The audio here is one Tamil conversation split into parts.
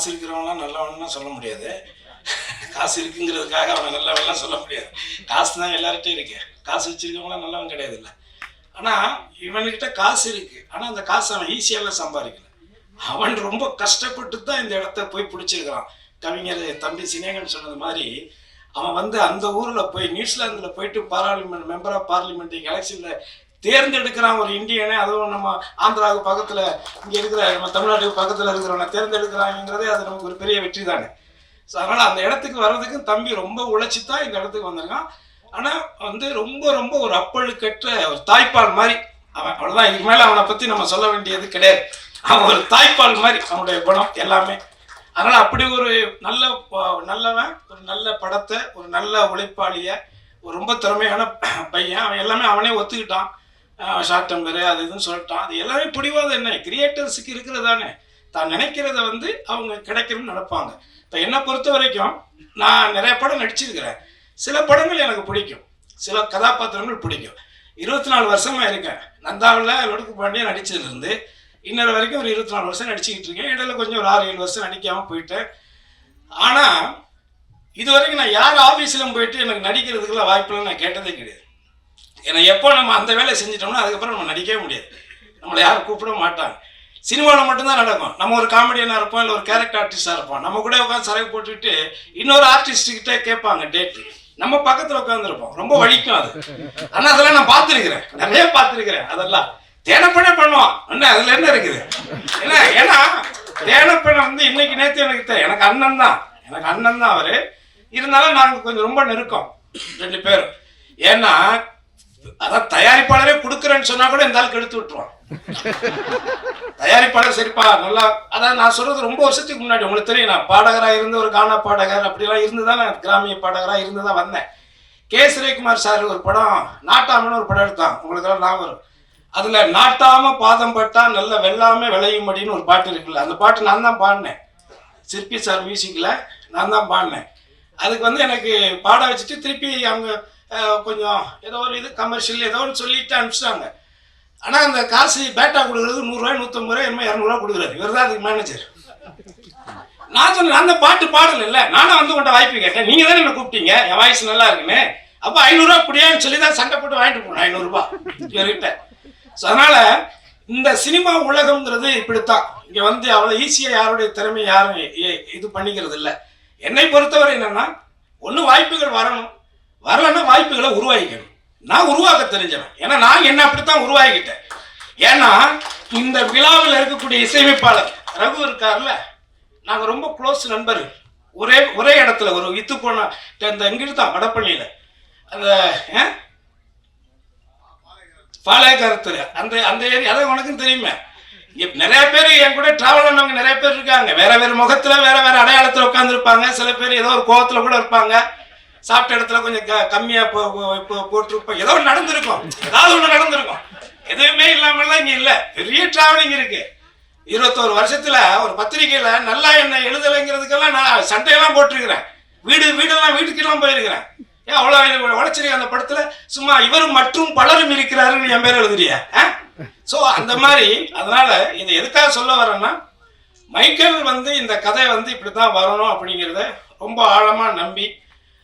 காசு இருக்கிறவங்களாம் நல்லவன்லாம் சொல்ல முடியாது. காசு இருக்குங்கிறதுக்காக அவனை நல்லவன்லாம் சொல்ல முடியாது. காசு தான் எல்லார்கிட்டையும் இருக்கு. காசு வச்சிருக்கவங்களாம் நல்லவன் கிடையாது இல்லை ஆனால் இவன்கிட்ட காசு இருக்கு. ஆனால் அந்த காசு அவன் ஈஸியாகலாம் சம்பாதிக்கல. அவன் ரொம்ப கஷ்டப்பட்டு தான் இந்த இடத்த போய் பிடிச்சிருக்கிறான். கவிஞர் தம்பி சினேகன் சொன்னது மாதிரி அவன் வந்து அந்த ஊரில் போய் நியூசிலாந்தில் போயிட்டு பாராளுமெண்ட் மெம்பர் ஆஃப் பார்லிமெண்ட் எலெக்ஷனில் தேர்ந்தெடுக்கிறான் ஒரு இந்தியனை அதுவும் நம்ம ஆந்திராவுக்கு பக்கத்தில் இங்கே இருக்கிற நம்ம தமிழ்நாட்டுக்கு பக்கத்தில் இருக்கிறவனை தேர்ந்தெடுக்கிறாங்கிறதே அது நமக்கு ஒரு பெரிய வெற்றி தானே. ஸோ அதனால் அந்த இடத்துக்கு வர்றதுக்கு தம்பி ரொம்ப உழைச்சி தான் இந்த இடத்துக்கு வந்திருக்கான். ஆனால் வந்து ரொம்ப ரொம்ப ஒரு அப்பழுக்கற்ற ஒரு தாய்ப்பால் மாதிரி அவன் அவ்வளோதான் இதுக்கு மேலே அவனை பற்றி நம்ம சொல்ல வேண்டியது கிடையாது. அவன் ஒரு தாய்ப்பால் மாதிரி அவனுடைய குணம் எல்லாமே. அதனால் அப்படி ஒரு நல்ல நல்லவன் ஒரு நல்ல படத்தை ஒரு நல்ல உழைப்பாளிய ஒரு ரொம்ப திறமையான பையன் அவன் எல்லாமே அவனே ஒத்துக்கிட்டான். ஷார்ட் டெம்பரு அது இதுன்னு சொல்லிட்டான் அது எல்லாமே பிடிவாதம் என்ன? கிரியேட்டர்ஸுக்கு இருக்கிறது தானே தான் நினைக்கிறத வந்து அவங்க கிடைக்கணும்னு நினைப்பாங்க. இப்போ என்னை பொறுத்த வரைக்கும் நான் நிறைய படம் நடிச்சிருக்கிறேன். சில படங்கள் எனக்கு பிடிக்கும். சில கதாபாத்திரங்கள் பிடிக்கும். இருபத்தி நாலு வருஷமாக இருக்கேன். நந்தாவில் லொடுக்கு பாண்டியா நடிச்சதுலேருந்து இன்னொரு வரைக்கும் ஒரு இருபத்தி நாலு வருஷம் நடிச்சுக்கிட்டு இருக்கேன். இடையில கொஞ்சம் ஒரு ஆறு ஏழு வருஷம் நடிக்காமல் போயிட்டேன். ஆனால் இது வரைக்கும் நான் யார் ஆஃபீஸிலும் போயிட்டு எனக்கு நடிக்கிறதுக்குலாம் வாய்ப்புலாம் நான் கேட்டதே கிடையாது. ஏன்னா எப்போ நம்ம அந்த வேலையை செஞ்சிட்டோம்னா அதுக்கப்புறம் நம்ம நடிக்கவே முடியாது. நம்மளை யாரும் கூப்பிட மாட்டாங்க. சினிமாவில் மட்டும்தான் நடக்கும். நம்ம ஒரு காமெடியனாக இருப்போம் இல்லை ஒரு கேரக்டர் ஆர்டிஸ்டாக இருப்போம். நம்ம கூட உட்காந்து சரவு போட்டுக்கிட்டு இன்னொரு ஆர்டிஸ்ட்டுக்கிட்டே கேட்பாங்க டேட்டு நம்ம பக்கத்தில் உட்காந்துருப்போம் ரொம்ப வலிக்கும் அது. ஆனால் அதெல்லாம் நான் பார்த்துருக்கிறேன். நிறைய பார்த்துருக்கிறேன். அதெல்லாம் தேனப்பணம் பண்ணுவோம் என்ன அதில் என்ன இருக்குது? ஏன்னா ஏன்னா தேனப்பணம் வந்து இன்னைக்கு நேற்று எனக்கு எனக்கு அண்ணன் தான். எனக்கு அண்ணன் தான் அவர். இருந்தாலும் நாங்கள் கொஞ்சம் ரொம்ப நெருக்கம். ரெண்டு பேரும். ஏன்னா அதான் தயாரிப்பாளரே கொடுக்குறேன்னு சொன்னா கூட இந்த ஆளுக்கு எடுத்து விட்டுருவான். தயாரிப்பாளர் சரிப்பா நல்லா அதான் நான் சொல்றது ரொம்ப வருஷத்துக்கு முன்னாடி. உங்களுக்கு தெரியும் நான் பாடகராக இருந்து ஒரு கானா பாடகர் அப்படிலாம் இருந்து தான் நான் கிராமிய பாடகராக இருந்து தான் வந்தேன். கே. சுரேகுமார் சார் ஒரு படம் நாட்டாமன்னு ஒரு படம் எடுத்தான். உங்களுக்கெல்லாம் ஞாபகம் வரும். அதுல நாட்டாம பாதம் பட்டா நல்ல வெள்ளாம விளையும்படின்னு ஒரு பாட்டு இருக்குல்ல அந்த பாட்டு நான் தான் பாடினேன். சிற்பி சார் மியூசிக்கில் நான் தான் பாடினேன். அதுக்கு வந்து எனக்கு பாட வச்சுட்டு திருப்பி அவங்க கொஞ்சம் ஏதோ ஒரு இது கமர்ஷியல் ஏதோ ஒன்று சொல்லிட்டு அனுப்பிச்சிட்டாங்க. ஆனால் அந்த காசு பேட்டா கொடுக்குறது நூறுரூவா நூற்றம்பது ரூபா என்னமோ இரநூறுவா கொடுக்குறாரு இவர் தான் அதுக்கு மேனேஜர் நான் சொன்னேன் அந்த பாட்டு பாடல நானும் வந்து உங்கள்கிட்ட வாய்ப்பு கேட்டேன். நீங்கள் தானே என்ன கூப்பிட்டீங்க? என் வாய்ஸ் நல்லா இருக்குன்னு. அப்போ ஐநூறுரூவா குடியான்னு சொல்லி தான் சண்டை போட்டு வாங்கிட்டு போனேன் ஐநூறுரூபா இவர்கிட்ட. ஸோ அதனால் இந்த சினிமா உலகம்ங்கிறது இப்படித்தான். இங்கே வந்து அவ்வளோ ஈஸியாக யாருடைய திறமை யாரும் இது பண்ணிக்கிறது இல்லை என்னை பொறுத்தவரை என்னென்னா ஒன்று வாய்ப்புகள் வரணும். வரலன்னா வாய்ப்புகளை உருவாக்கிக்கணும். நான் உருவாக்க தெரிஞ்சவன். ஏன்னா நான் என்ன அப்படித்தான் உருவாக்கிட்டேன். ஏன்னா இந்த விழாவில் இருக்கக்கூடிய இசையமைப்பாளர் ரகு இருக்கார்ல நாங்கள் ரொம்ப க்ளோஸ் நண்பர் ஒரே ஒரே இடத்துல ஒரு வித்து போன இந்த இங்கிட்டு தான் வடப்பள்ளியில். அந்த ஆ? பாளையக்காரத்தில் அந்த அந்த ஏரியா அதான் உனக்கும் தெரியுமே. நிறைய பேர் என் கூட டிராவல் பண்ணவங்க நிறைய பேர் இருக்காங்க. வேற வேற முகத்துல வேற வேற அடையாளத்தில் உட்காந்துருப்பாங்க சில பேர் ஏதோ ஒரு கோபத்தில் கூட இருப்பாங்க. சாப்பிட்ட இடத்துல கொஞ்சம் க- கம்மியா போ போட்டிருப்போம். ஏதோ ஒன்று நடந்திருக்கும். ஏதாவது ஒன்று நடந்திருக்கும். எதுவுமே இல்லாமல்லாம் இங்க இல்லை. பெரிய டிராவலிங் இருக்கு. இருபத்தோரு வருஷத்துல ஒரு பத்திரிக்கையில நல்லா என்ன எழுதலைங்கிறதுக்கெல்லாம் நான் சண்டையெல்லாம் போட்டிருக்கிறேன். வீடு வீடெல்லாம் வீட்டுக்கெல்லாம் போயிருக்கிறேன். ஏன் அவ்வளோ உழைச்சிருக்க அந்த படத்துல? சும்மா இவரும் மற்றும் பலரும் இருக்கிறாருன்னு என் பேர் எழுதுறியா? ஸோ அந்த மாதிரி அதனால இதை எதுக்காக சொல்ல வரேன்னா மைக்கேல் வந்து இந்த கதை வந்து இப்படி தான் வரணும் அப்படிங்கிறத ரொம்ப ஆழமாக நம்பி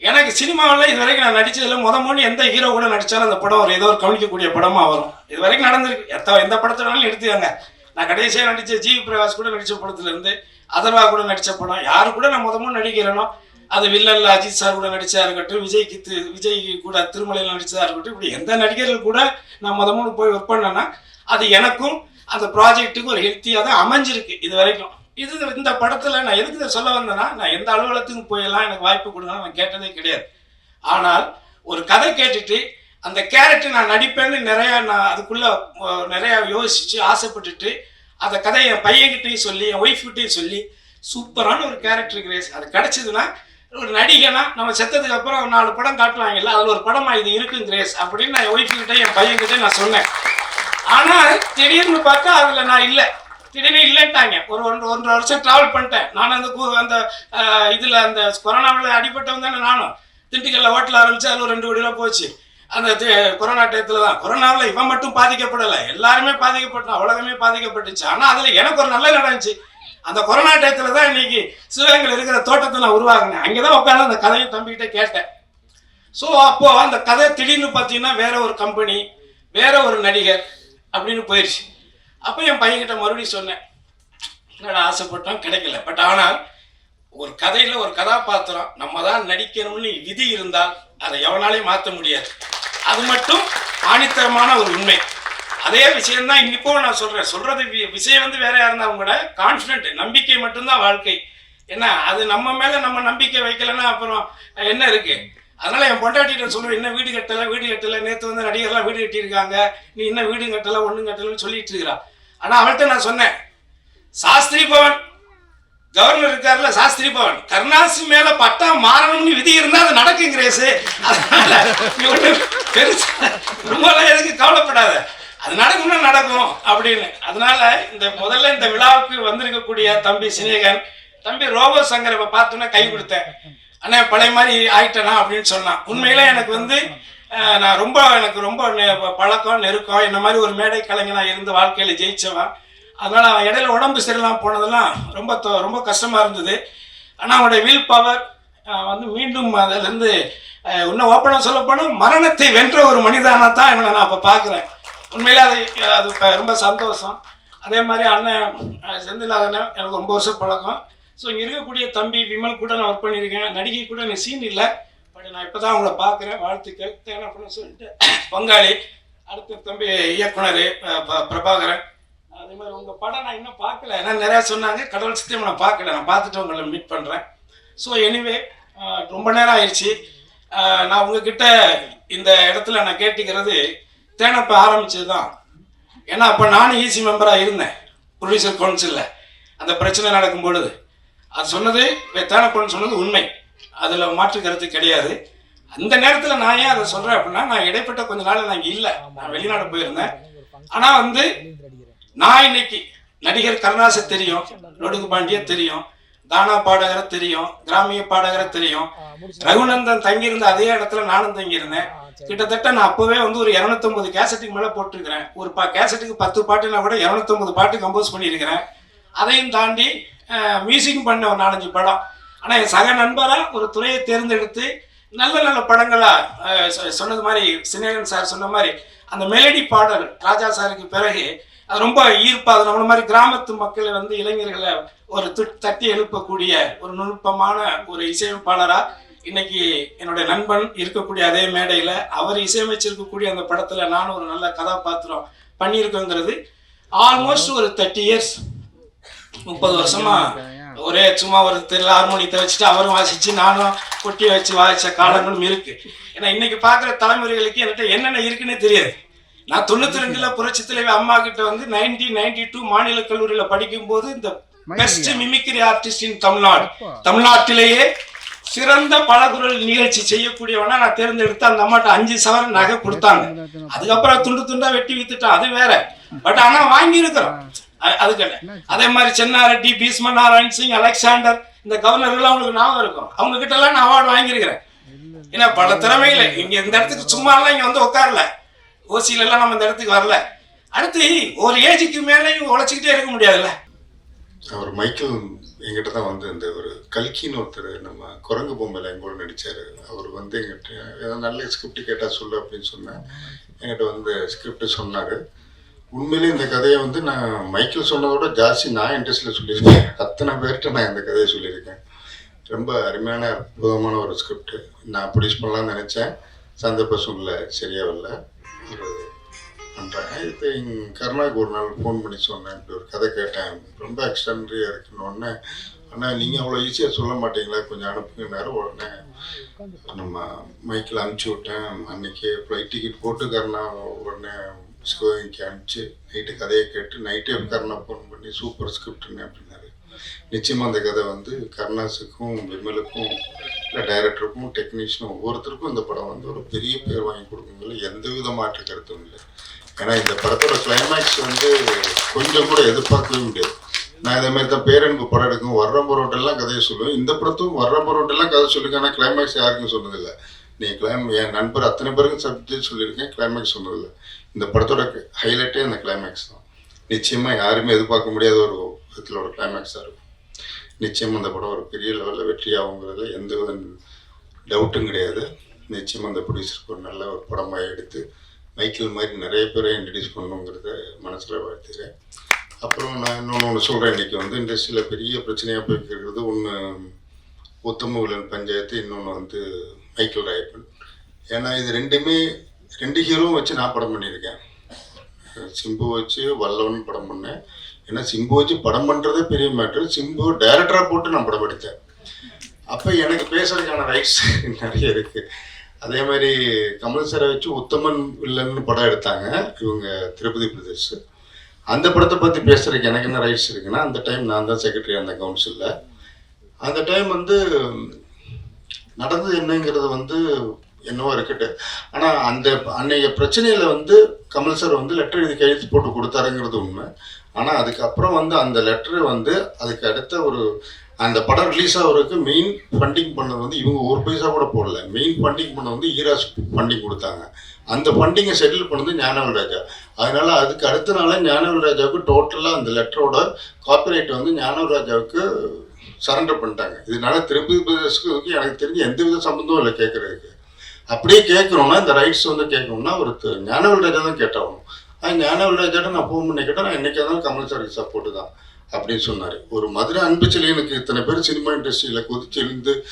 எனக்கு சினிமாவில் இது வரைக்கும் நான் நடித்ததில் முத மொழி எந்த ஹீரோ கூட நடித்தாலும் அந்த படம் வரும். ஏதோ ஒரு கவனிக்கக்கூடிய படமாக வரும். இது வரைக்கும் நடந்திருக்கு. எத்த எந்த படத்தை வேணாலும் நான் கடைசியாக நடித்த ஜி பிரகாஷ் கூட நடித்த படத்துலேருந்து அதர்வா கூட நடித்த படம். யாரு கூட நான் முதமும் நடிக்கிறேனோ அது வில்லல்ல அஜித் சார் கூட நடித்தா இருக்கட்டும் விஜய்க்கு தி- விஜய் கூட திருமலையில் நடித்ததாக இருக்கட்டும் இப்படி எந்த நடிகர்கள் கூட நான் முதமும் போய் ஒர்க் பண்ணேன்னா அது எனக்கும் அந்த ப்ராஜெக்ட்டுக்கும் ஒரு ஹெல்த்தியாக தான் அமைஞ்சிருக்கு இது வரைக்கும். இது இந்த படத்தில் நான் எதுக்கு இதை சொல்ல வந்தேன்னா நான் எந்த அலுவலகத்துக்கும் போயெல்லாம் எனக்கு வாய்ப்பு கொடுங்க நான் கேட்டதே கிடையாது. ஆனால் ஒரு கதை கேட்டுட்டு அந்த கேரக்டர் நான் நடிப்பேன்னு நிறையா நான் அதுக்குள்ளே நிறையா யோசித்து ஆசைப்பட்டுட்டு அந்த கதையை என் பையன்கிட்டையும் சொல்லி என் ஒய்ஃப்கிட்டையும் சொல்லி சூப்பரான ஒரு கேரக்டர் கிரேஸ். அது கிடச்சிதுன்னா ஒரு நடிகனா நம்ம செத்ததுக்கு அப்புறம் நாலு படம் காட்டுவாங்கல்ல அதில் ஒரு படமா இது இருக்குங்க கிரேஸ் அப்படின்னு நான் என் ஒய்ஃப்கிட்ட என் பையன்கிட்ட நான் சொன்னேன். ஆனால் திடீர்னு பார்த்தா அதில் நான் இல்லை. திடீர்னு இல்லைன்ட்டாங்க ஒரு ஒன்று ஒன்றரை வருஷம் ட்ராவல் பண்ணிட்டேன். நானும் அந்த அந்த இதில் அந்த கொரோனாவில் அடிபட்டவன் தானே நானும். திண்டுக்கல்ல ஹோட்டல் ஆரம்பிச்சு அதில் ஒரு ரெண்டு கோடி ரூபா போச்சு. அந்த கொரோனா டயத்தில் தான். கொரோனாவில் இவன் மட்டும் பாதிக்கப்படலை. எல்லாருமே பாதிக்கப்பட்டான் உலகமே பாதிக்கப்பட்டுச்சு. ஆனால் அதில் எனக்கு ஒரு நல்ல நடந்துச்சு. அந்த கொரோனா டயத்தில் தான் இன்னைக்கு சிவகங்கையில் இருக்கிற தோட்டத்தை நான் உருவாகினேன் அங்கே தான் உட்காந்து அந்த கதையை தம்பிக்கிட்ட கேட்டேன். ஸோ அப்போது அந்த கதை திடீர்னு பார்த்தீங்கன்னா வேற ஒரு கம்பெனி வேற ஒரு நடிகர் அப்படின்னு போயிடுச்சு. அப்போ என் பையன்கிட்ட மறுபடியும் சொன்னேன் என்னடா ஆசைப்பட்டோம் கிடைக்கல. பட் ஆனால் ஒரு கதையில் ஒரு கதாபாத்திரம் நம்ம தான் நடிக்கணும்னு விதி இருந்தால் அதை எவனாலையும் மாற்ற முடியாது. அது மட்டும் ஆணித்தரமான ஒரு உண்மை. அதே விஷயம்தான் இன்னிப்போ நான் சொல்கிறேன் சொல்கிறது வி- விஷயம் வந்து வேற இருந்தாலும் கூட கான்ஃபிடென்ட் நம்பிக்கை மட்டும்தான் வாழ்க்கை. என்ன அது நம்ம மேலே நம்ம நம்பிக்கை வைக்கலைன்னா அப்புறம் என்ன இருக்குது அதனால என் பொண்டாட்டிகிட்ட சொல்லுவேன் என்ன வீடு கட்டல? வீடு கட்டல? நேற்று வந்து நடிகர்லாம் வீடு கட்டியிருக்காங்க. நீ என்ன வீடு கட்டல ஒன்றும் கட்டலன்னு சொல்லிட்டு இருக்கிறா. ஆனால் அவள்கிட்ட நான் சொன்னேன் சாஸ்திரி பவன். கவர்னர் இருக்கார்ல சாஸ்திரி பவன். கருணாசி மேல பட்டா மாறணும்னு விதி இருந்தா அது நடக்கும் கிரேசு அதனால நீ ஒண்ணு எதுக்கு கவலைப்படாத. அது நடக்கும்னா நடக்கும் அப்படின்னு. அதனால இந்த முதல்ல இந்த விழாவுக்கு வந்திருக்கக்கூடிய தம்பி சினேகன் தம்பி ரோபோ சங்கர் இப்ப பார்த்தோன்னா கை கொடுத்தேன். அண்ணா பழைய மாதிரி ஆயிட்டனா அப்படின்னு சொன்னான். உண்மையில எனக்கு வந்து நான் ரொம்ப எனக்கு ரொம்ப பழக்கம் நெருக்கம் என்ன மாதிரி ஒரு மேடை கலைஞனா இருந்து வாழ்க்கையில ஜெயிச்சவன். அதனால அவன் இடையில உடம்பு சரியில்லாம போனதெல்லாம் ரொம்ப தொ- ரொம்ப கஷ்டமா இருந்தது. ஆனால் அவனுடைய வில் பவர் வந்து மீண்டும் அதிலிருந்து இன்னும் ஓப்பனாக சொல்லப்போனால் மரணத்தை வென்ற ஒரு மனிதனா தான் இவனை நான் இப்போ பார்க்குறேன். உண்மையிலே அது அது ரொம்ப சந்தோஷம். அதே மாதிரி அண்ணன் அஹ், செந்தில் அண்ணன் எனக்கு ரொம்ப வருஷம் பழக்கம். ஸோ இங்கே இருக்கக்கூடிய தம்பி விமல் கூட நான் ஒர்க் பண்ணியிருக்கேன். நடிகை கூட எனக்கு சீன் இல்லை. பட் நான் இப்போ தான் அவங்கள பார்க்குறேன். வாழ்த்துக்கள். தேவையான சொல்லிட்டு பங்காளி. அடுத்த தம்பி இயக்குனர் ப- பிரபாகரன். அதே மாதிரி உங்கள் படம் நான் இன்னும் பார்க்கல. ஏன்னா நிறையா சொன்னாங்க. கடவுள் சத்தியம் நான் பார்க்கல. நான் பார்த்துட்டு உங்களை மீட் பண்ணுறேன் ஸோ எனிவே ரொம்ப நேரம் ஆயிடுச்சு. நான் உங்ககிட்ட இந்த இடத்துல நான் கேட்டுக்கிறது தேனப்ப ஆரம்பிச்சது தான் ஏன்னா அப்போ நானும் ஈசி மெம்பராக இருந்தேன். ப்ரொடியூசர் கவுன்சிலில் அந்த பிரச்சனை நடக்கும் பொழுது. அது சொன்னது தேனப்பன்னு சொன்னது உண்மை. அதில் மாற்று கருத்து கிடையாது. அந்த நேரத்தில் நான் ஏன் அதை சொல்கிறேன் அப்படின்னா நான் இடைப்பட்ட கொஞ்ச நாள் நான் இங்கே இல்லை. நான் வெளிநாடு போயிருந்தேன். ஆனால் வந்து நான் இன்னைக்கு நடிகர் கருணாசை தெரியும் நொடுங்கு பாண்டிய தெரியும் தானா பாடகரை தெரியும் கிராமிய பாடகரை தெரியும். ரகுநந்தன் தங்கியிருந்த அதே இடத்துல நானும் தங்கியிருந்தேன். கிட்டத்தட்ட நான் அப்பவே வந்து ஒரு 250 கேசட்டுக்கு மேலே போட்டிருக்கிறேன். ஒரு பா கேசட்டுக்கு பத்து பாட்டுனா கூட 250 பாட்டு கம்போஸ் பண்ணியிருக்கிறேன். அதையும் தாண்டி மியூசிக்கும் பண்ண ஒரு நாலஞ்சு படம். ஆனால் என் சக நண்பராக ஒரு துறையை தேர்ந்தெடுத்து நல்ல நல்ல படங்களாக சொ- சொன்னது மாதிரி சினேகன் சார் சொன்ன மாதிரி அந்த மெலடி பாடல் ராஜா சாருக்கு பிறகு அது ரொம்ப ஈர்ப்பாக அது நம்மள மாதிரி கிராமத்து மக்களை வந்து இளைஞர்களை ஒரு தட்டி எழுப்பக்கூடிய ஒரு நுட்பமான ஒரு இசையமைப்பாளராக இன்னைக்கு என்னுடைய நண்பன் இருக்கக்கூடிய அதே மேடையில் அவர் இசையமைச்சிருக்கக்கூடிய அந்த படத்தில் நானும் ஒரு நல்ல கதாபாத்திரம் பண்ணியிருக்கோங்கிறது ஆல்மோஸ்ட் ஒரு தேர்ட்டி இயர்ஸ் முப்பது வருஷமா? ஒரே சும்மா ஒரு தெரியல ஹார்மோனியத்தை வச்சுட்டு அவரும் வாசிச்சு நானும் கொட்டி வச்சு வாசிச்ச காலங்களும் இருக்கு. ஏன்னா இன்னைக்கு பார்க்குற தலைமுறைகளுக்கு என்கிட்ட என்னென்ன இருக்குன்னே தெரியாது. நான் தொண்ணூத்தி ரெண்டுல புரட்சி தலைவி அம்மா கிட்ட வந்து நைன்டீன் நைன்டி டூ மாநில கல்லூரியில படிக்கும்போது இந்த best mimicry artist in Tamil Nadu. தமிழ்நாட்டிலேயே சிறந்த பலகுரல் நிகழ்ச்சி செய்யக்கூடியவனா நான் தேர்ந்தெடுத்து அந்த அம்மாட்ட அஞ்சு சவரன் நகை கொடுத்தாங்க. அதுக்கப்புறம் துண்டு துண்டா வெட்டி வித்துட்டான். அது வேற. பட் ஆனா வாங்கி இருக்கிறோம் அதுக்கு அதே மாதிரி சென்னாரெட்டி பீஷ்ம நாராயண் சிங் அலெக்சாண்டர் இந்த கவர்னர்லாம் அவங்களுக்கு ஞாபகம் இருக்கும். அவங்க கிட்ட எல்லாம் நான் அவார்டு வாங்கியிருக்கிறேன். ஏன்னா பல இல்லை இங்க இந்த இடத்துக்கு சும்மா எல்லாம் இங்க வந்து உட்காரல. ஓசியில எல்லாம் நம்ம இந்த இடத்துக்கு வரல. அடுத்து ஒரு ஏஜுக்கு மேலேயும் உழைச்சிக்கிட்டே இருக்க முடியாதுல்ல? அவர் மைக்கேல் எங்கிட்ட தான் வந்து இந்த ஒரு கல்கின்னு ஒருத்தர் நம்ம குரங்கு பொம்மையில் எங்கூட நடித்தார் அவர் வந்து எங்கிட்ட ஏதாவது நல்ல ஸ்கிரிப்ட் கேட்டால் சொல்லு அப்படின்னு சொன்னேன். என்கிட்ட வந்து ஸ்கிரிப்ட் சொன்னார். உண்மையிலே இந்த கதையை வந்து நான் மைக்கேல் சொன்னதோட ஜாஸ்தி நான் இன்ட்ரெஸ்டில் சொல்லியிருக்கேன். அத்தனை பேர்கிட்ட நான் இந்த கதையை சொல்லியிருக்கேன். ரொம்ப அருமையான அற்புதமான ஒரு ஸ்கிரிப்ட் நான் ப்ரொடியூஸ் பண்ணலாம்னு நினச்சேன். சந்தர்ப்ப சூழ்நிலை சரியா வரல ஒரு பண்ணுறேன் இப்போ எங்கள் கருணாக்கு ஒரு நாள் ஃபோன் பண்ணி சொன்னேன். இப்படி ஒரு கதை கேட்டேன். ரொம்ப எக்ஸ்டென்ட்ரியாக இருக்குன்னு ஆனால் நீங்கள் அவ்வளோ ஈஸியாக சொல்ல மாட்டீங்களா? கொஞ்சம் அனுப்புங்கன்னாரு உடனே நம்ம மைக்கில் அனுப்பிச்சி விட்டேன். அன்றைக்கி ஃப்ளைட் டிக்கெட் போட்டு கருணா உடனே சிவகங்கைக்கு அனுப்பிச்சு நைட்டு கதையை கேட்டு நைட்டே கருணா ஃபோன் பண்ணி சூப்பர் ஸ்கிரிப்ட்னு அப்படின்னாரு நிச்சயமாக அந்த கதை வந்து கருணாஸுக்கும் விமலுக்கும் இல்லை டைரக்டருக்கும் டெக்னீஷியனும் ஒவ்வொருத்தருக்கும் இந்த படம் வந்து ஒரு பெரிய பேர் வாங்கி கொடுக்குங்கிறது எந்த வித மாற்று கருத்தும் இல்லை. ஏன்னா இந்த படத்தோட கிளைமேக்ஸ் வந்து கொஞ்சம் கூட எதிர்பார்க்கவே முடியாது. நான் இதே மாதிரி தான் பேரன்பு படம் எடுக்கும் வர்ற போரோட்டெல்லாம் கதையை சொல்லுவேன். இந்த படத்தும் வர்ற பரோட்டெல்லாம் கதை சொல்லுங்க ஆனால் கிளைமேக்ஸ் யாருக்கும் சொன்னதில்லை. நீ கிளைம் என் நண்பர் அத்தனை பேருக்கும் சப்ஜெக்ட் சொல்லியிருக்கேன். கிளைமேக்ஸ் சொன்னதில்லை இந்த படத்தோட ஹைலைட்டே அந்த கிளைமேக்ஸ் தான். நிச்சயமாக யாருமே எதிர்பார்க்க முடியாத ஒரு விதத்தில் ஒரு கிளைமேக்ஸாக இருக்கும். நிச்சயம் அந்த படம் ஒரு பெரிய லெவலில் வெற்றி ஆகுங்கிறதுல எந்த வித டவுட்டும் கிடையாது. நிச்சயமாக அந்த ப்ரொடியூசருக்கு ஒரு நல்ல ஒரு படமாக எடுத்து மைக்கேல் மாதிரி நிறைய பேரை இன்ட்ரடியூஸ் பண்ணணுங்கிறத மனசில் வாழ்த்துக்கிறேன் அப்புறம் நான் இன்னொன்று ஒன்று சொல்கிறேன் இன்றைக்கி வந்து இண்டஸ்ட்ரியில் பெரிய பிரச்சனையாக போய்க்கிறது ஒன்று உத்தம வில்லன் பஞ்சாயத்து இன்னொன்று வந்து டைட்டில் ராயப்பன் ஏன்னா இது ரெண்டுமே ரெண்டு ஹீரோவும் வச்சு நான் படம் பண்ணியிருக்கேன். சிம்பு வச்சு வல்லவன் படம் பண்ணேன். ஏன்னா சிம்பு வச்சு படம் பண்ணுறதே பெரிய மேட்ரு சிம்பு டைரக்டராக போட்டு நான் படம் எடுத்தேன். அப்போ எனக்கு பேசுறதுக்கான ரைட்ஸ் நிறைய இருக்குது அதே மாதிரி கமல் சாரை வச்சு உத்தமன் வில்லன்னு படம் எடுத்தாங்க. இவங்க திருப்பதி பிரதேஷ் அந்த படத்தை பற்றி பேசுறதுக்கு எனக்கு என்ன ரைட்ஸ் இருக்குன்னா அந்த டைம் நான் தான் செக்ரட்டரி அந்த கவுன்சிலில் அந்த டைம் வந்து நடந்தது என்னங்கிறது வந்து என்னவோ இருக்கட்டு. ஆனால் அந்த அன்னைய பிரச்சனையில் வந்து கமல் சார் வந்து லெட்டர் எழுதி கையெழுத்து போட்டு கொடுத்தாருங்கிறது உண்மை. ஆனால் அதுக்கப்புறம் வந்து அந்த லெட்டர் வந்து அதுக்கு அடுத்த ஒரு அந்த படம் ரிலீஸ் ஆகிறதுக்கு மெயின் ஃபண்டிங் பண்ணது வந்து இவங்க ஒரு பைசா கூட போடல. மெயின் ஃபண்டிங் பண்ண வந்து ஈராஸ் ஃபண்டிங் கொடுத்தாங்க. அந்த ஃபண்டிங்கை செட்டில் பண்ணது ஞானவல் ராஜா. அதனால அதுக்கு அடுத்த நாளே ஞானவல் ராஜாவுக்கு டோட்டலாக அந்த லெட்டரோட காப்பிரைட் வந்து ஞானவல் ராஜாவுக்கு சரண்டர் பண்ணிட்டாங்க. இதனால திருப்பதி பிரதேசத்துக்கு எனக்கு தெரிஞ்சு எந்த வித சம்மந்தமும் இல்லை கேட்குறதுக்கு. அப்படியே கேட்குறோம்னா இந்த ரைட்ஸ் வந்து கேட்கணும்னா ஒரு தி- ராஜா தான் கேட்டாகணும். அது ஞானவல் ராஜாட்ட நான் ஃபோன் பண்ணி கேட்டேன் நான் என்னைக்கா இருந்தாலும் கமல்சாருக்கு சப்போர்ட்டு தான் அப்படின்னு சொன்னார். ஒரு மதுரை அன்பு சிலையனுக்கு இத்தனை பேர் சினிமா இண்டஸ்ட்ரியில் குதிச்சிருந்து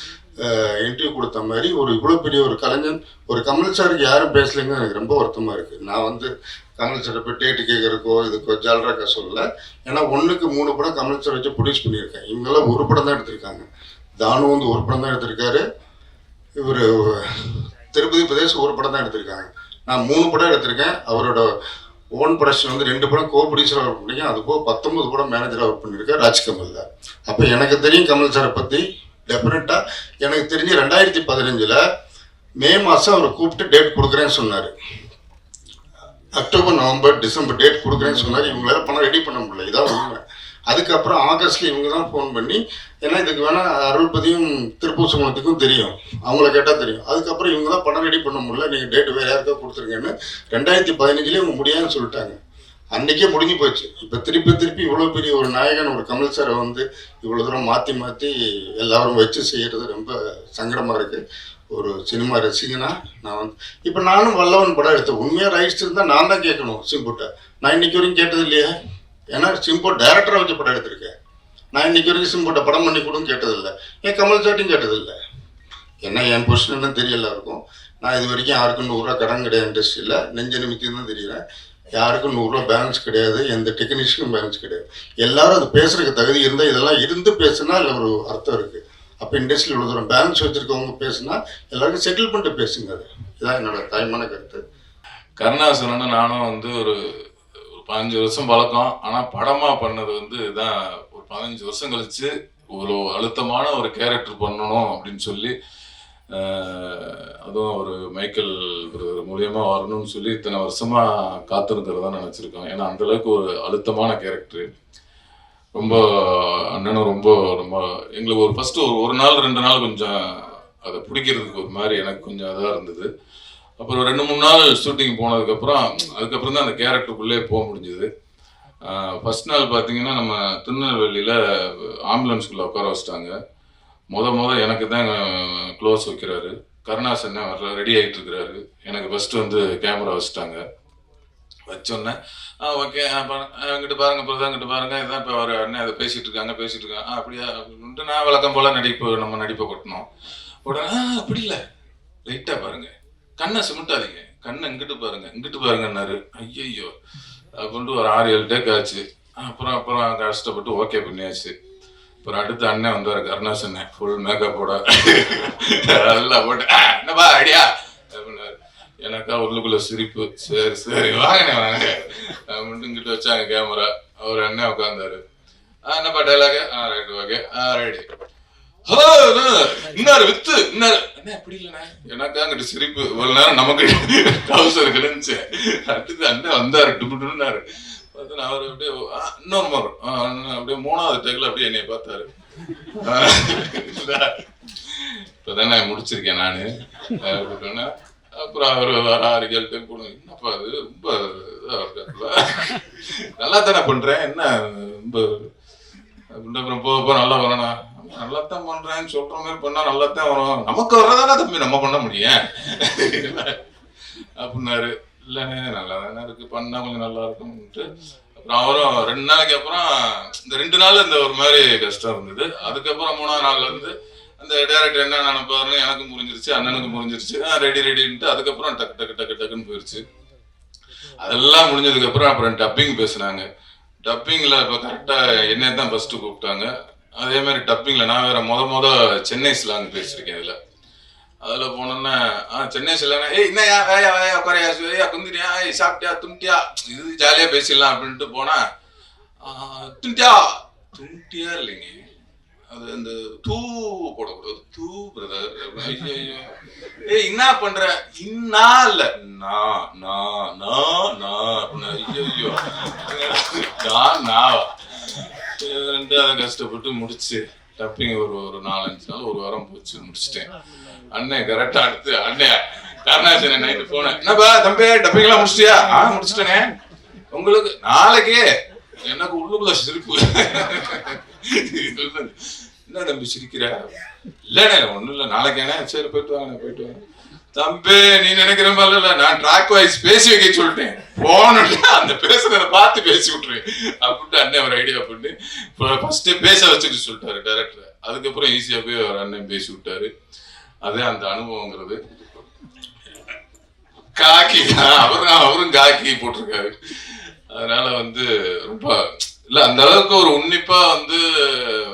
இன்டர்வியூ கொடுத்த மாதிரி ஒரு இவ்வளோ பெரிய ஒரு கலைஞன் ஒரு கமல் சாருக்கு யாரும் பேசலைங்க எனக்கு ரொம்ப வருத்தமாக இருக்குது நான் வந்து கமல் சாரை போய் டேட்டு கேட்குறக்கோ இதுக்கோ ஜால்ராக்கா சொல்லல. ஏன்னா ஒன்றுக்கு மூணு படம் கமல் சார் வச்சு ப்ரொடியூஸ் பண்ணியிருக்கேன். இவங்கெல்லாம் ஒரு படம் தான் எடுத்திருக்காங்க. தானு வந்து ஒரு படம் தான் எடுத்திருக்காரு. இவர் திருப்பதி பிரதேசம் ஒரு படம் தான் எடுத்திருக்காங்க. நான் மூணு படம் எடுத்திருக்கேன். அவரோட ஓன் ப்ரொடக்ஷன் வந்து ரெண்டு படம் கோ ப்ரொடியூசராக ஒர்க் பண்ணிருக்கேன். அது போக பத்தொன்பது படம் மேனேஜராக ஒர்க் பண்ணியிருக்கேன் ராஜ்கமலில் அப்போ எனக்கு தெரியும் கமல் சாரை பற்றி டெஃபினட்டாக எனக்கு தெரிஞ்சு ரெண்டாயிரத்தி பதினஞ்சில் மே மாதம் அவர் கூப்பிட்டு டேட் கொடுக்குறேன்னு சொன்னார். அக்டோபர் நவம்பர் டிசம்பர் டேட் கொடுக்குறேன்னு சொன்னார். இவங்களால பணம் ரெடி பண்ண முடியல. இதான் உண்மை. அதுக்கப்புறம் ஆகஸ்ட்ல இவங்க தான் ஃபோன் பண்ணி ஏன்னா இதுக்கு வேணா அருள்பதியும் திருப்பூர் சுமணத்துக்கும் தெரியும். அவங்கள கேட்டால் தெரியும். அதுக்கப்புறம் இவங்க தான் பணம் ரெடி பண்ண முடியல. நீங்கள் டேட் வேறு யாருக்கா கொடுத்துருங்கன்னு ரெண்டாயிரத்தி பதினஞ்சுலேயே இவங்க முடியாதுன்னு சொல்லிட்டாங்க. அன்னைக்கே முடிஞ்சு போச்சு. இப்போ திருப்பி திருப்பி இவ்வளோ பெரிய ஒரு நாயகன் ஒரு கமல் சாரை வந்து இவ்வளோ தூரம் மாற்றி மாற்றி எல்லாரும் வச்சு செய்கிறது ரொம்ப சங்கடமாக இருக்குது ஒரு சினிமா ரசிகனா நான் வந்து இப்போ நானும் வல்லவன் படம் எடுத்தேன். உண்மையாக ரைட்ஸ் இருந்தால் நான் தான் கேட்கணும் சிம்புட்டை. நான் இன்னைக்கு வரைக்கும் கேட்டது இல்லையா. ஏன்னா சிம்பு டேரக்டராக வச்சு படம் எடுத்திருக்கேன். நான் இன்னைக்கு வரைக்கும் சிம்புட்டை படம் பண்ணி கொடுன்னு கேட்டதில்லை ஏன் கமல் சாட்டையும் கேட்டதில்லை என்ன என் பொசிஷன் தெரியல இருக்கும் நான் இது வரைக்கும் யாருக்கும் நூறுரூவா கடன் கிடையாது இண்டஸ்ட்ரியில் நெஞ்ச நிமித்தி தான் தெரியிறேன். யாருக்கும் நூறுரூவா பேலன்ஸ் கிடையாது எந்த டெக்னீஷியனும் பேலன்ஸ் கிடையாது. எல்லாரும் அது பேசுறதுக்கு தகுதி இருந்தால் இதெல்லாம் இருந்து பேசுனா இல்லை ஒரு அர்த்தம் இருக்குது அப்போ இண்டஸ்ட்ரியில் இவ்வளோ தூரம் பேலன்ஸ் வச்சுருக்கவங்க பேசுனா எல்லாருக்கும் செட்டில் பண்ணிட்டு பேசுங்க அது. இதான் என்னோட தாய்மான கருத்து. கருணாசுரன் நானும் வந்து ஒரு ஒரு பதினஞ்சு வருஷம் பழக்கம். ஆனால் படமாக பண்ணது வந்து இதான் ஒரு பதினஞ்சு வருஷம் கழிச்சு ஒரு அழுத்தமான ஒரு கேரக்டர் பண்ணணும் அப்படின்னு சொல்லி அதுவும் ஒரு மைக்கேல் பிரதர் மூலியமா வரணும்னு சொல்லி இத்தனை வருஷமா தான் நினச்சிருக்கோம் ஏன்னா அந்த அளவுக்கு ஒரு அழுத்தமான கேரக்டர் ரொம்ப அண்ணனும் ரொம்ப ரொம்ப எங்களுக்கு ஒரு ஃபஸ்ட்டு ஒரு ஒரு நாள் ரெண்டு நாள் கொஞ்சம் அதை பிடிக்கிறதுக்கு ஒரு மாதிரி எனக்கு கொஞ்சம் இதாக இருந்தது. அப்புறம் ரெண்டு மூணு நாள் ஷூட்டிங் போனதுக்கப்புறம் அதுக்கப்புறம் தான் அந்த கேரக்டருக்குள்ளே போக முடிஞ்சுது. ஃபஸ்ட் நாள் பார்த்தீங்கன்னா நம்ம திருநெல்வேலியில் ஆம்புலன்ஸ்குள்ளே உட்கார வச்சிட்டாங்க. முத முத எனக்கு தான் க்ளோஸ் வைக்கிறாரு. கருணாசன் வரல ரெடி ஆகிட்டு இருக்கிறாரு. எனக்கு ஃபஸ்ட்டு வந்து கேமரா வச்சுட்டாங்க. வச்சோன்னே ஆ ஓகே இங்கிட்டு பாருங்க பிரதா இங்கிட்டு பாருங்க. இதான் இப்போ அவர் அண்ணன் அதை பேசிட்டு இருக்காங்க பேசிட்டு இருக்காங்க. அப்படியா? அப்படின்ட்டு நான் வழக்கம் போல நடிப்பு நம்ம நடிப்பை கொட்டணும் உடனே அப்படி இல்லை. லைட்டாக பாருங்க. கண்ணை சிமிட்டாதீங்க. கண்ணை இங்கிட்டு பாருங்க. இங்கிட்டு பாருங்கன்னாரு. ஐயையோ. அப்படின்ட்டு ஒரு ஆறு ஏழு டேக் ஆச்சு. அப்புறம் அப்புறம் கஷ்டப்பட்டு ஓகே பண்ணியாச்சு. அப்புறம் அடுத்த அண்ணன் வந்தார் கருணாஸ் அண்ணன் ஃபுல் மேக்கப்போட நல்லா போட்டு என்னப்பா ஐடியா அப்படின்னாரு. எனக்கா உள்ளுக்குள்ள சிரிப்பு. சரி சரி வாங்கண்ணே வாங்க அப்படின்ட்டு வச்சாங்க கேமரா அவர் அண்ணன் உட்காந்தாரு ஆ, என்னப்பா டைலாக ஆ ரைட் ஓகே ஆ ரைட் இன்னாரு வித்து இன்னாரு. என்ன எப்படி இல்லைண்ணே. எனக்கு அங்கிட்டு சிரிப்பு. இவ்வளவு நேரம் நமக்கு கவுசர் கிடந்துச்சு அடுத்து அண்ணன் வந்தாரு டுபுட்டுன்னாரு அவர் அப்படியே இன்னொரு மரம் அப்படியே மூணாவது டேக்கில் அப்படியே என்னை பார்த்தாரு. ஆ, நான் முடிச்சிருக்கேன் நான். அப்படின்னா அப்புறம் அவர் வர ரிசல்ட்டு கூட என்னப்பா அது ரொம்ப இதாக இருக்காதுல்ல நல்லா தானே பண்ணுறேன் என்ன ரொம்ப அப்படின்ட்டு அப்புறம் போக போக நல்லா வரணும் நல்லா தான் பண்றேன்னு சொல்ற மாதிரி பண்ணா நல்லா தான் வரும். நமக்கு வர்றதானே தம்பி நம்ம பண்ண முடியும். அப்படின்னாரு. இல்லைண்ணே நல்லா தானே இருக்கு. பண்ணா கொஞ்சம் நல்லா இருக்கும்ட்டு அப்புறம் அவரும் ரெண்டு நாளைக்கு அப்புறம் இந்த ரெண்டு நாள் இந்த ஒரு மாதிரி கஷ்டம் இருந்தது. அதுக்கப்புறம் மூணாவது நாள்ல இருந்து அந்த டேரக்டர் என்ன நினைப்பாருன்னு எனக்கும் புரிஞ்சிருச்சு அண்ணனுக்கும் புரிஞ்சிருச்சு. ரெடி ரெடின்ட்டு அதுக்கப்புறம் டக்கு டக்கு டக்கு டக்குன்னு போயிருச்சு. அதெல்லாம் முடிஞ்சதுக்கு அப்புறம் அப்புறம் டப்பிங் பேசுனாங்க. டப்பிங்ல இப்போ கரெக்டா என்னை தான் ஃபர்ஸ்ட் கூப்பிட்டாங்க. அதே மாதிரி டப்பிங்ல நான் வேற முத முத சென்னை ஸ்லாங் பேசியிருக்கேன் இதுல. அதில் போனோன்னா ஆ சென்னை ஸ்லாங் ஏய் என்னையா வேயா வேயா குறையா ஏயா குந்திரியா ஏய் சாப்பிட்டியா துண்டியா? இது ஜாலியாக பேசிடலாம் அப்படின்ட்டு போனா ஆ, துண்டியா? துண்டியா இல்லைங்க. அது அந்த தூ போடக்கூடாது. தூ பிரதர் ஏய் என்ன பண்ற? இன்னா இல்ல. நான் நான் நான் நான் அப்படின்னு ஐயோ நான் நான் அதை கஷ்டப்பட்டு முடிச்சு டப்பிங் ஒரு ஒரு நாலஞ்சு நாள் ஒரு வாரம் போச்சு முடிச்சிட்டேன். அண்ணன் கரெக்டா அடுத்து அண்ணன் கருணாசன் நைட்டு போனேன். என்னப்பா தம்பி டப்பிங் எல்லாம் முடிச்சிட்டியா? ஆ முடிச்சிட்டேனே. உங்களுக்கு நாளைக்கே எனக்கு உள்ளுக்குள்ள சிரிப்பு. என்ன தம்பி சிரிக்கிற? இல்லைண்ணே ஒண்ணும் இல்லை. நாளைக்கேண்ணே சரி போயிட்டு வாங்க போயிட்டு வாங்க. தம்பி நீ நினைக்கிற மாதிரி இல்ல. நான் ட்ராக் வைஸ் பேசி வைக்க சொல்லிட்டேன். போனோம்ல அந்த பேசுறத பார்த்து பேசி விட்டுருவேன். அப்படின்ட்டு அண்ணன் ஒரு ஐடியா பண்ணி ஃபர்ஸ்ட் பேச வச்சுட்டு சொல்லிட்டாரு டேரக்டர் அதுக்கப்புறம் ஈஸியா போய் அவர் அண்ணன் பேசி விட்டாரு. அதே அந்த அனுபவங்கிறது. காக்கி அவரும் அவரும் காக்கி போட்டிருக்காரு. அதனால வந்து ரொம்ப இல்ல அந்த அளவுக்கு ஒரு உன்னிப்பா வந்து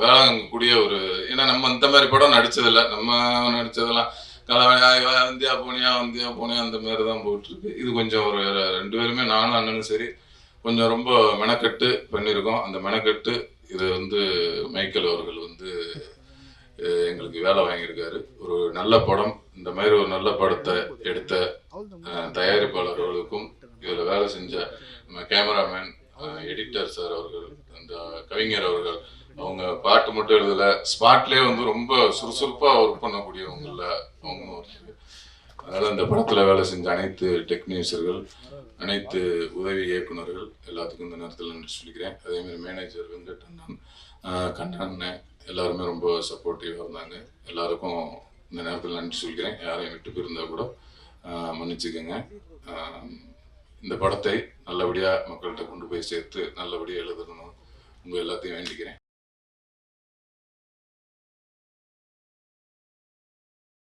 வேளாங்கக்கூடிய ஒரு ஏன்னா நம்ம இந்த மாதிரி படம் நடிச்சதில்ல. நம்ம நடிச்சதெல்லாம் கலவையா இந்தியா போனியா இந்தியா போனியா அந்த மாதிரி தான் போயிட்டுருக்கு. இது கொஞ்சம் ஒரு ரெண்டு பேருமே நானும் அண்ணனும் சரி கொஞ்சம் ரொம்ப மெனக்கட்டு பண்ணியிருக்கோம். அந்த மெனக்கட்டு இது வந்து மைக்கேல் அவர்கள் வந்து எங்களுக்கு வேலை வாங்கியிருக்காரு. ஒரு நல்ல படம் இந்த மாதிரி ஒரு நல்ல படத்தை எடுத்த தயாரிப்பாளர்களுக்கும் இதில் வேலை செஞ்ச நம்ம கேமராமேன் எடிட்டர் சார் அவர்கள் அந்த கவிஞர் அவர்கள் அவங்க பாட்டு மட்டும் எழுதல ஸ்பாட்லயே வந்து ரொம்ப சுறுசுறுப்பா ஒர்க் பண்ணக்கூடியவங்கள அவங்க அதனால அந்த படத்துல வேலை செஞ்ச அனைத்து டெக்னீஷியர்கள் அனைத்து உதவி இயக்குனர்கள் எல்லாத்துக்கும் இந்த நேரத்தில் நன்றி சொல்லிக்கிறேன். அதே மாதிரி மேனேஜர் வெங்கட் அண்ணன் ஆஹ் கண்ணன் எல்லாருமே ரொம்ப சப்போர்ட்டிவாக இருந்தாங்க. எல்லாருக்கும் இந்த நேரத்தில் நன்றி சொல்லிக்கிறேன். யாரையும் விட்டு போயிருந்தா கூட மன்னிச்சுக்கோங்க. இந்த படத்தை நல்லபடியாக மக்கள்கிட்ட கொண்டு போய் சேர்த்து நல்லபடியாக எழுதணும். உங்கள் எல்லாத்தையும் வேண்டிக்கிறேன்.